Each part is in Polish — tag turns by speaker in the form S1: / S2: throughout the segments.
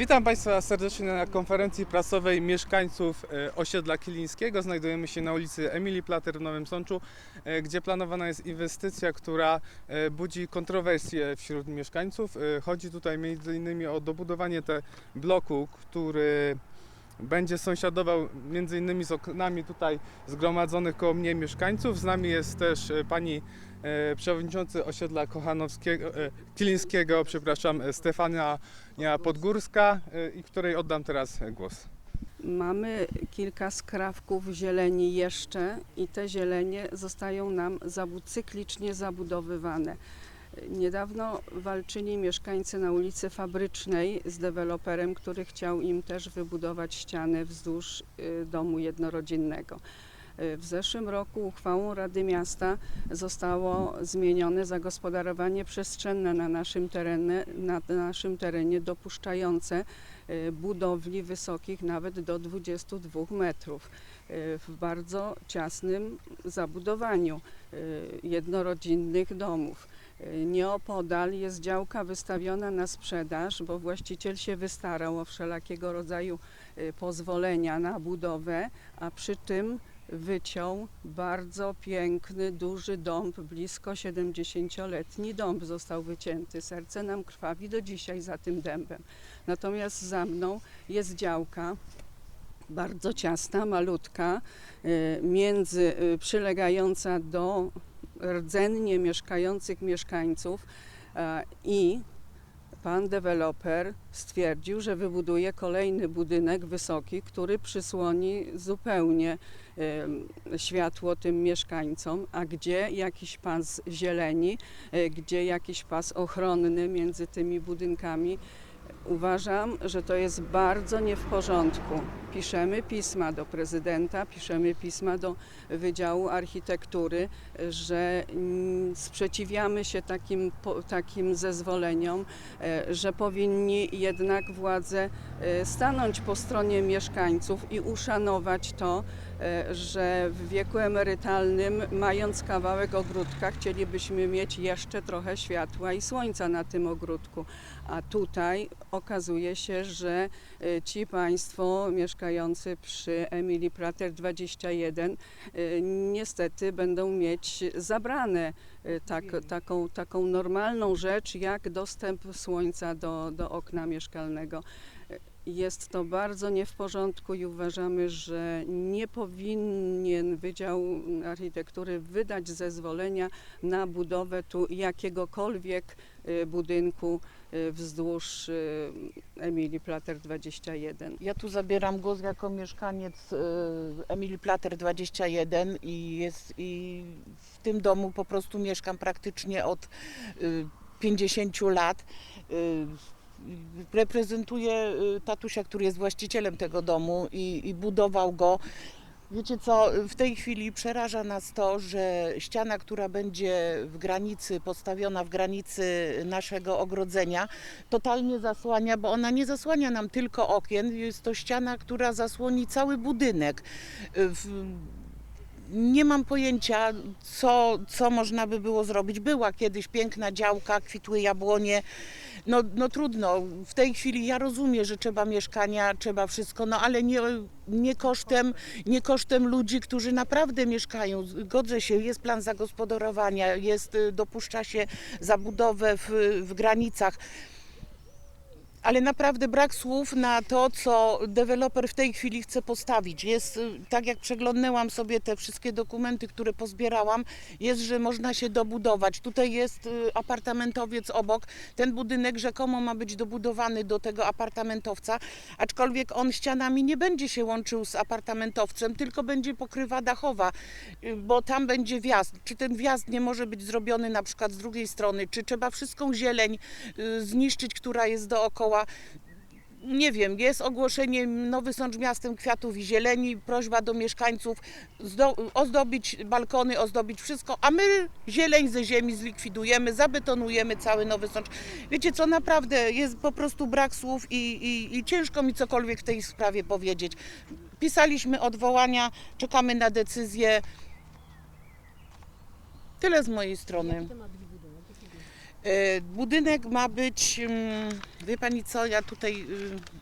S1: Witam Państwa serdecznie na konferencji prasowej mieszkańców e, osiedla Kilińskiego. Znajdujemy się na ulicy Emilii Plater w Nowym Sączu, e, gdzie planowana jest inwestycja, która e, budzi kontrowersje wśród mieszkańców. Chodzi tutaj m.in. o dobudowanie te bloku, który będzie sąsiadował między innymi z oknami tutaj zgromadzonych koło mnie mieszkańców. Z nami jest też pani przewodniczący osiedla Kochanowskiego, e, Kilińskiego, przepraszam, e, Stefania Podgórska e, i której oddam teraz e, głos.
S2: Mamy kilka skrawków zieleni jeszcze i te zielenie zostają nam cyklicznie zabudowywane. Niedawno walczyli mieszkańcy na ulicy Fabrycznej z deweloperem, który chciał im też wybudować ścianę wzdłuż y, domu jednorodzinnego. W zeszłym roku uchwałą Rady Miasta zostało zmienione zagospodarowanie przestrzenne na naszym terenie, na naszym terenie dopuszczające y, budowli wysokich nawet do 22 metrów y, w bardzo ciasnym zabudowaniu y, jednorodzinnych domów. Nieopodal jest działka wystawiona na sprzedaż, bo właściciel się wystarał o wszelakiego rodzaju pozwolenia na budowę, a przy tym wyciął bardzo piękny, duży dąb, blisko 70-letni dąb został wycięty. Serce nam krwawi do dzisiaj za tym dębem. Natomiast za mną jest działka bardzo ciasna, malutka, y, między, y, przylegająca do rdzennie mieszkających mieszkańców e, i pan deweloper stwierdził, że wybuduje kolejny budynek wysoki, który przysłoni zupełnie światło tym mieszkańcom, a gdzie jakiś pas zieleni, e, gdzie jakiś pas ochronny między tymi budynkami. Uważam, że to jest bardzo nie w porządku. Piszemy pisma do prezydenta, piszemy pisma do Wydziału Architektury, że mm, sprzeciwiamy się takim, takim zezwoleniom, e, że powinni jednak władze e, stanąć po stronie mieszkańców i uszanować to, że w wieku emerytalnym, mając kawałek ogródka, chcielibyśmy mieć jeszcze trochę światła i słońca na tym ogródku. A tutaj okazuje się, że e, ci Państwo mieszkający przy Emilii Prater 21 e, niestety będą mieć zabrane e, tak, taką, taką normalną rzecz jak dostęp słońca do, do okna mieszkalnego. Jest to bardzo nie w porządku i uważamy, że nie powinien Wydział Architektury wydać zezwolenia na budowę tu jakiegokolwiek e, budynku e, wzdłuż e, Emilii Plater 21.
S3: Ja tu zabieram głos jako mieszkaniec y, Emilii Plater 21 i, jest, i w tym domu po prostu mieszkam praktycznie od y, 50 lat. Y, Reprezentuję y, tatusia, który jest właścicielem tego domu i, i budował go. Wiecie co, w tej chwili przeraża nas to, że ściana, która będzie w granicy, postawiona w granicy naszego ogrodzenia, totalnie zasłania, bo ona nie zasłania nam tylko okien, jest to ściana, która zasłoni cały budynek. W, nie mam pojęcia, co, co można by było zrobić. Była kiedyś piękna działka, kwitły jabłonie. No, no trudno. W tej chwili ja rozumiem, że trzeba mieszkania, trzeba wszystko, no ale nie, nie, kosztem, nie kosztem ludzi, którzy naprawdę mieszkają. Godzę się, jest plan zagospodarowania, jest, y, dopuszcza się zabudowę w, w granicach. Ale naprawdę brak słów na to, co deweloper w tej chwili chce postawić. Jest, y, tak jak przeglądnęłam sobie te wszystkie dokumenty, które pozbierałam, jest, że można się dobudować. Tutaj jest y, apartamentowiec obok. Ten budynek rzekomo ma być dobudowany do tego apartamentowca, aczkolwiek on ścianami nie będzie się łączył z apartamentowcem, tylko będzie pokrywa dachowa, y, bo tam będzie wjazd. Czy ten wjazd nie może być zrobiony na przykład z drugiej strony, czy trzeba wszystką zieleń zniszczyć, która jest dookoła. Nie wiem, jest ogłoszenie Nowy Sącz miastem kwiatów i zieleni, prośba do mieszkańców zdo, ozdobić balkony, ozdobić wszystko, a my zieleń ze ziemi zlikwidujemy, zabetonujemy cały Nowy Sącz. Wiecie co, naprawdę jest po prostu brak słów i, i, i ciężko mi cokolwiek w tej sprawie powiedzieć. Pisaliśmy odwołania, czekamy na decyzję. Tyle z mojej strony. E, Budynek ma być, mm, wie pani co, ja tutaj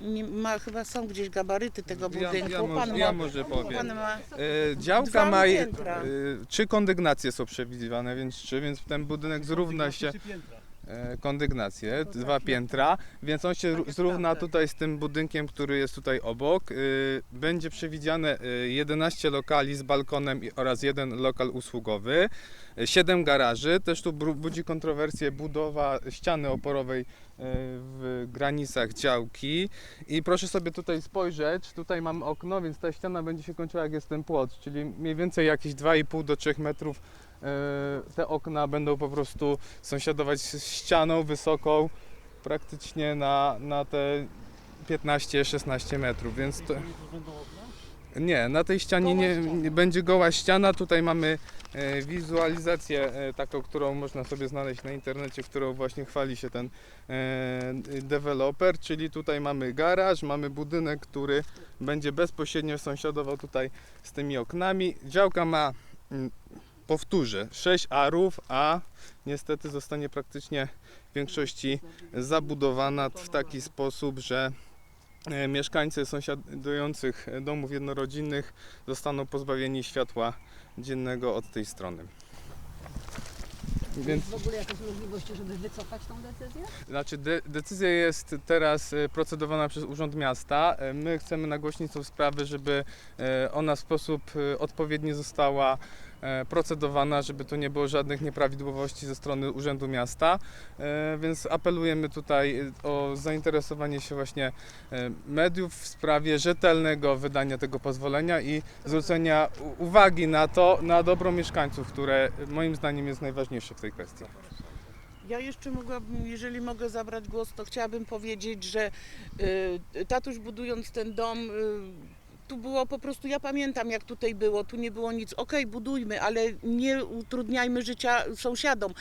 S3: y, nie ma, chyba są gdzieś gabaryty tego
S1: Ja,
S3: budynku.
S1: ja, może,
S3: Pan
S1: ja
S3: ma-
S1: może powiem.
S3: Pan ma,
S1: E, Działka ma e, trzy kondygnacje są przewidywane, więc trzy, więc ten budynek zrówna się e, kondygnacje, dwa piętra, więc on się ró- zrówna tutaj z tym budynkiem, który jest tutaj obok. E, Będzie przewidziane e, 11 lokali z balkonem oraz jeden lokal usługowy, e, 7 garaży. Też tu budzi kontrowersję budowa ściany oporowej w granicach działki. I proszę sobie tutaj spojrzeć, tutaj mamy okno, więc ta ściana będzie się kończyła jak jest ten płot, czyli mniej więcej jakieś 2,5 do 3 metrów te okna będą po prostu sąsiadować z ścianą wysoką praktycznie na, na te 15-16 metrów, więc to... Nie, na tej ścianie nie, nie będzie goła ściana. Tutaj mamy e, wizualizację e, taką, którą można sobie znaleźć na internecie, którą właśnie chwali się ten e, deweloper, czyli tutaj mamy garaż, mamy budynek, który będzie bezpośrednio sąsiadował tutaj z tymi oknami. Działka ma, powtórzę, 6 arów, a niestety zostanie praktycznie w większości zabudowana w taki sposób, że e, mieszkańcy sąsiadujących domów jednorodzinnych zostaną pozbawieni światła dziennego od tej strony. Więc
S4: Jest w ogóle jakaś możliwość, żeby wycofać tą decyzję?
S1: Znaczy de- decyzja jest teraz e, procedowana przez Urząd Miasta. E, My chcemy nagłośnić tą sprawę, żeby ona w sposób odpowiedni została procedowana, żeby tu nie było żadnych nieprawidłowości ze strony Urzędu Miasta. E, Więc apelujemy tutaj e, o zainteresowanie się właśnie e, mediów w sprawie rzetelnego wydania tego pozwolenia i zwrócenia uwagi na to, na dobro mieszkańców, które e, moim zdaniem jest najważniejsze w tej kwestii.
S3: Ja jeszcze mogłabym, jeżeli mogę zabrać głos, to chciałabym powiedzieć, że y, tatuś budując ten dom, y, tu było po prostu, ja pamiętam jak tutaj było, tu nie było nic, okej, budujmy, ale nie utrudniajmy życia sąsiadom.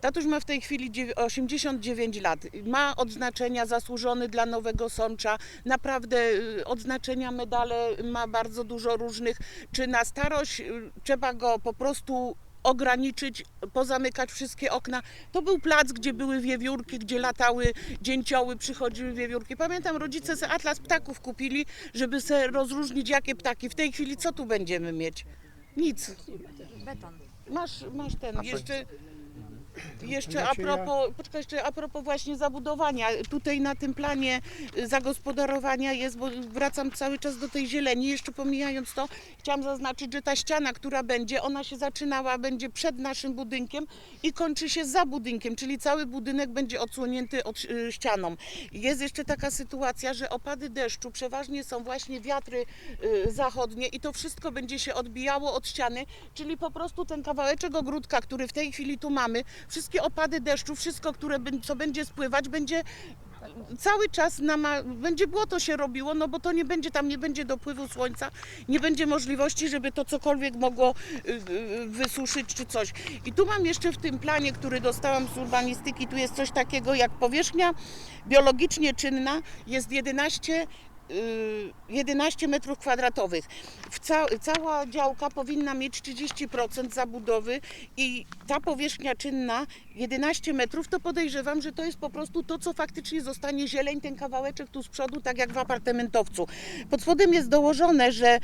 S3: Tatuś ma w tej chwili dziew- 89 lat. Ma odznaczenia zasłużony dla Nowego Sącza. Naprawdę y, odznaczenia, medale ma bardzo dużo różnych. Czy na starość y, trzeba go po prostu ograniczyć, pozamykać wszystkie okna. To był plac, gdzie były wiewiórki, gdzie latały dzięcioły, przychodziły wiewiórki. Pamiętam, rodzice se atlas ptaków kupili, żeby se rozróżnić, jakie ptaki. W tej chwili co tu będziemy mieć? Nic.
S4: Beton.
S3: Masz, masz ten, jeszcze... Jeszcze a propos, poczekaj, jeszcze a propos właśnie zabudowania. Tutaj na tym planie y, zagospodarowania jest, bo wracam cały czas do tej zieleni. Jeszcze pomijając to, chciałam zaznaczyć, że ta ściana, która będzie, ona się zaczynała, będzie przed naszym budynkiem i kończy się za budynkiem, czyli cały budynek będzie odsłonięty od, y, ścianą. Jest jeszcze taka sytuacja, że opady deszczu przeważnie są właśnie wiatry y, zachodnie i to wszystko będzie się odbijało od ściany, czyli po prostu ten kawałeczek ogródka, który w tej chwili tu mamy, wszystkie opady deszczu, wszystko, które, co będzie spływać, będzie cały czas nama, będzie błoto się robiło, no bo to nie będzie, tam nie będzie dopływu słońca, nie będzie możliwości, żeby to cokolwiek mogło y, y, wysuszyć czy coś. I tu mam jeszcze w tym planie, który dostałam z urbanistyki, tu jest coś takiego jak powierzchnia biologicznie czynna, jest 11 y, 11 metrów kwadratowych. Ca cała działka powinna mieć 30% zabudowy i ta powierzchnia czynna 11 metrów, to podejrzewam, że to jest po prostu to, co faktycznie zostanie zieleń, ten kawałeczek tu z przodu, tak jak w apartamentowcu. Pod spodem jest dołożone, że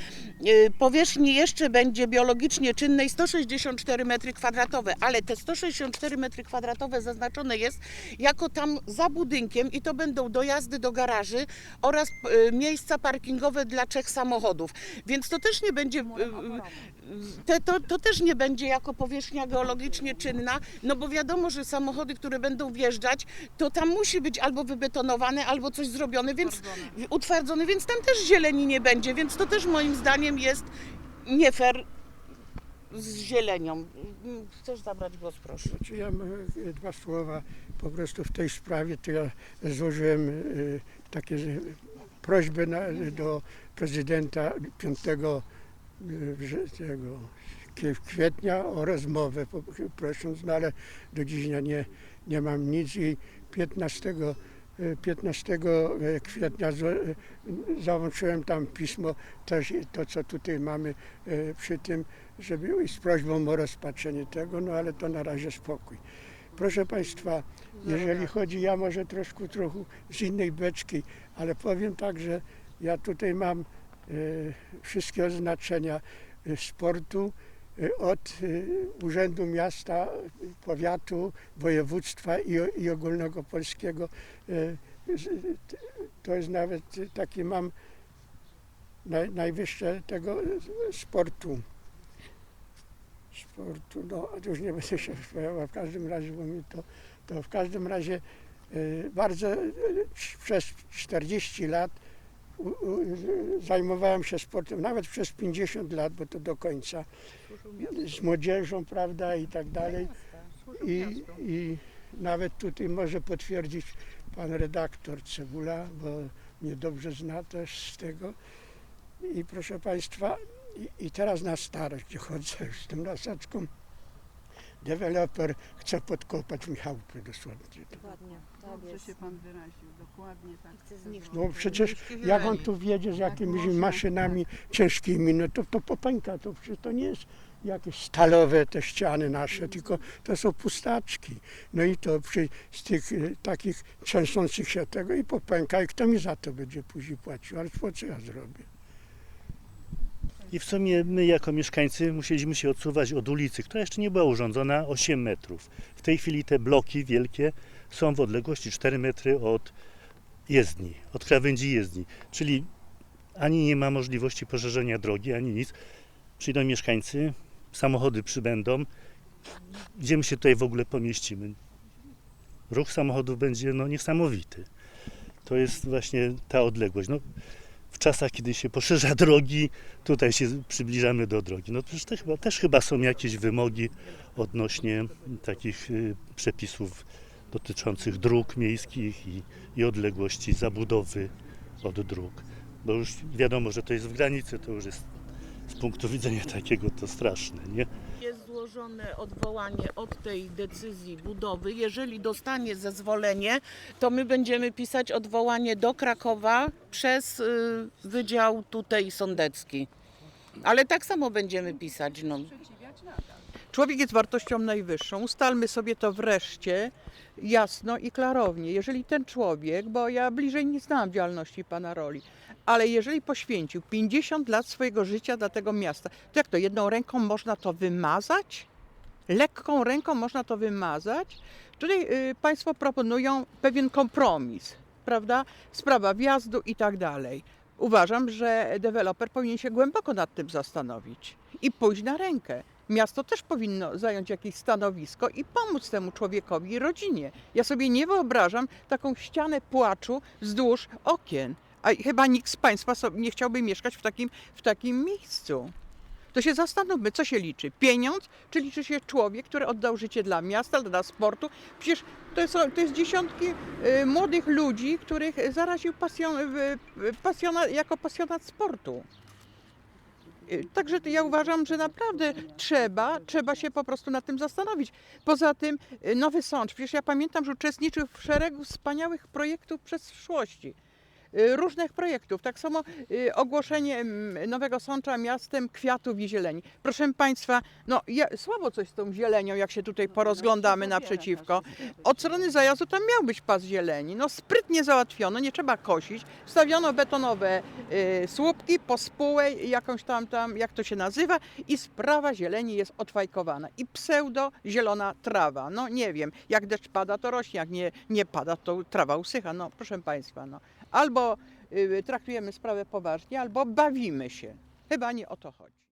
S3: y, powierzchni jeszcze będzie biologicznie czynnej 164 metry kwadratowe, ale te 164 metry kwadratowe zaznaczone jest jako tam za budynkiem i to będą dojazdy do garaży oraz y, miejsca parkingowe dla trzech samochodów. Więc to też nie będzie y, y, te, to, to też nie będzie jako powierzchnia geologicznie czynna, no bo wiadomo, że samochody, które będą wjeżdżać, to tam musi być albo wybetonowane, albo coś zrobione, więc utwardzone, więc tam też zieleni nie będzie, więc to też moim zdaniem jest nie fair z zielenią. Chcesz zabrać głos, proszę.
S5: Czy ja mam dwa słowa po prostu w tej sprawie, to ja złożyłem e, takie e, prośby na, do prezydenta 5 e, tego, kwietnia o rozmowę, prosząc, no ale do dziś nie, nie mam nic i 15, e, 15 kwietnia zło- e, załączyłem tam pismo, też to co tutaj mamy e, przy tym, żeby i z prośbą o rozpatrzenie tego, no ale to na razie spokój. Proszę Państwa, jeżeli chodzi, ja może troszkę trochę z innej beczki, ale powiem tak, że ja tutaj mam e, wszystkie oznaczenia e, sportu e, od Urzędu Miasta, Powiatu, Województwa i, z- t- to jest nawet taki mam naj, najwyższe tego sportu. Sportu, no już nie będę się w każdym razie, bo mi to, to w każdym razie bardzo e, przez 40 lat zajmowałem się sportem, nawet przez 50 lat, bo to do końca, z młodzieżą, prawda, i tak dalej. I, I nawet tutaj może potwierdzić pan redaktor Cebula, bo mnie dobrze zna też z tego. I proszę Państwa, i, i teraz na starość, gdzie chodzę z tym nasadką, deweloper chce podkopać Michałkę dosłownie.
S4: Dokładnie, tak
S2: Dobrze
S4: jest.
S2: się pan wyraził, dokładnie tak.
S4: Chce zniszczyć.
S5: No przecież jak on tu wjedzie z jakimiś
S2: można?
S5: maszynami ciężkimi, no to, to popęka, to przecież to nie jest jakieś stalowe te ściany nasze, tylko to są pustaczki. No i to przy, z tych y, takich trzęsących się tego i popęka i kto mi za to będzie później płacił, ale po co ja zrobię?
S6: I w sumie my jako mieszkańcy musieliśmy się odsuwać od ulicy, która jeszcze nie była urządzona 8 metrów. W tej chwili te bloki wielkie są w odległości 4 metry od jezdni, od krawędzi jezdni. Czyli ani nie ma możliwości poszerzenia drogi, ani nic. Przyjdą mieszkańcy, samochody przybędą. Gdzie my się tutaj w ogóle pomieścimy? Ruch samochodów będzie no, niesamowity. To jest właśnie ta odległość. No, w czasach, kiedy się poszerza drogi, tutaj się przybliżamy do drogi. No przecież to chyba, też chyba są jakieś wymogi odnośnie takich y, przepisów dotyczących dróg miejskich i, i odległości zabudowy od dróg. Bo już wiadomo, że to jest w granicy, to już jest z punktu widzenia takiego to straszne, nie?
S3: Jest złożone odwołanie od tej decyzji budowy. Jeżeli dostanie zezwolenie, to my będziemy pisać odwołanie do Krakowa przez y, Wydział tutaj Sądecki. Ale tak samo będziemy pisać. No.
S7: Człowiek jest wartością najwyższą. Ustalmy sobie to wreszcie jasno i klarownie. Jeżeli ten człowiek, bo ja bliżej nie znam działalności pana Roli, ale jeżeli poświęcił 50 lat swojego życia dla tego miasta, to jak to jedną ręką można to wymazać? Lekką ręką można to wymazać? Tutaj y, państwo proponują pewien kompromis, prawda? Sprawa wjazdu i tak dalej. Uważam, że deweloper powinien się głęboko nad tym zastanowić i pójść na rękę. Miasto też powinno zająć jakieś stanowisko i pomóc temu człowiekowi i rodzinie. Ja sobie nie wyobrażam taką ścianę płaczu wzdłuż okien. A chyba nikt z Państwa nie chciałby mieszkać w takim, w takim miejscu. To się zastanówmy, co się liczy. Pieniądz, czy liczy się człowiek, który oddał życie dla miasta, dla sportu? Przecież to, są, to jest dziesiątki y, młodych ludzi, których zaraził pasjon, y, pasjona, jako pasjonat sportu. Także ja uważam, że naprawdę trzeba, trzeba się po prostu nad tym zastanowić. Poza tym y, Nowy Sącz, przecież ja pamiętam, że uczestniczył w szeregu wspaniałych projektów przeszłości. Y, Różnych projektów. Tak samo y, ogłoszenie mm, Nowego Sącza miastem kwiatów i zieleni. Proszę Państwa, no ja, słabo coś z tą zielenią, jak się tutaj porozglądamy naprzeciwko. Od strony zajazdu tam miał być pas zieleni. No sprytnie załatwiono, nie trzeba kosić. Wstawiono betonowe y, słupki, pospułę, jakąś tam, tam, jak to się nazywa i sprawa zieleni jest odfajkowana. I pseudo zielona trawa. No nie wiem, jak deszcz pada, to rośnie, jak nie, nie pada, to trawa usycha. No proszę Państwa, no. Albo y, traktujemy sprawę poważnie, albo bawimy się. Chyba nie o to chodzi.